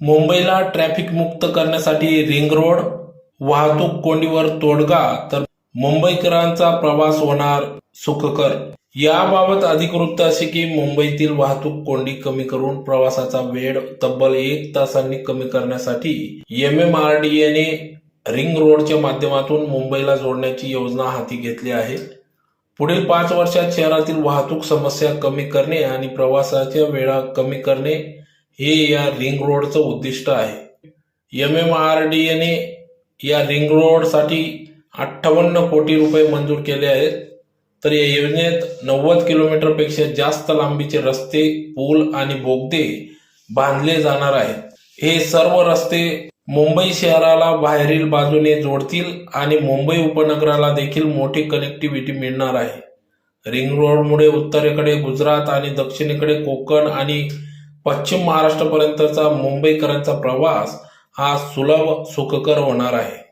मुंबईला ट्रॅफिक मुक्त करण्यासाठी रिंग रोड वाहतूक कोंडीवर तोडगा तर मुंबईकरांचा प्रवास होणार सुखकर. याबाबत अधिक वृत्त असे की मुंबईतील वाहतूक कोंडी कमी करून प्रवासाचा वेळ तब्बल एक तासांनी कमी करण्यासाठी एम एम आर डी एने रिंग रोडच्या माध्यमातून मुंबईला जोडण्याची योजना हाती घेतली आहे. पुढील पाच वर्षात शहरातील वाहतूक समस्या कमी करणे आणि प्रवासाच्या वेळा कमी करणे हे या रिंग रोडचं उद्दिष्ट आहे. एम एम आर डी एने या रिंग रोडसाठी अठ्ठावन्न कोटी रुपये मंजूर केले आहेत. तर या योजनेत नव्वद किलोमीटरपेक्षा जास्त लांबीचे रस्ते पूल आणि बोगदे बांधले जाणार आहेत. हे सर्व रस्ते मुंबई शहराला बाहेरील बाजूने जोडतील आणि मुंबई उपनगराला देखील मोठी कनेक्टिव्हिटी मिळणार आहे. रिंग रोडमुळे उत्तरेकडे गुजरात आणि दक्षिणेकडे कोकण आणि पश्चिम महाराष्ट्रापर्यंतचा मुंबईकरांचा प्रवास हा सुलभ सुखकर होणार आहे.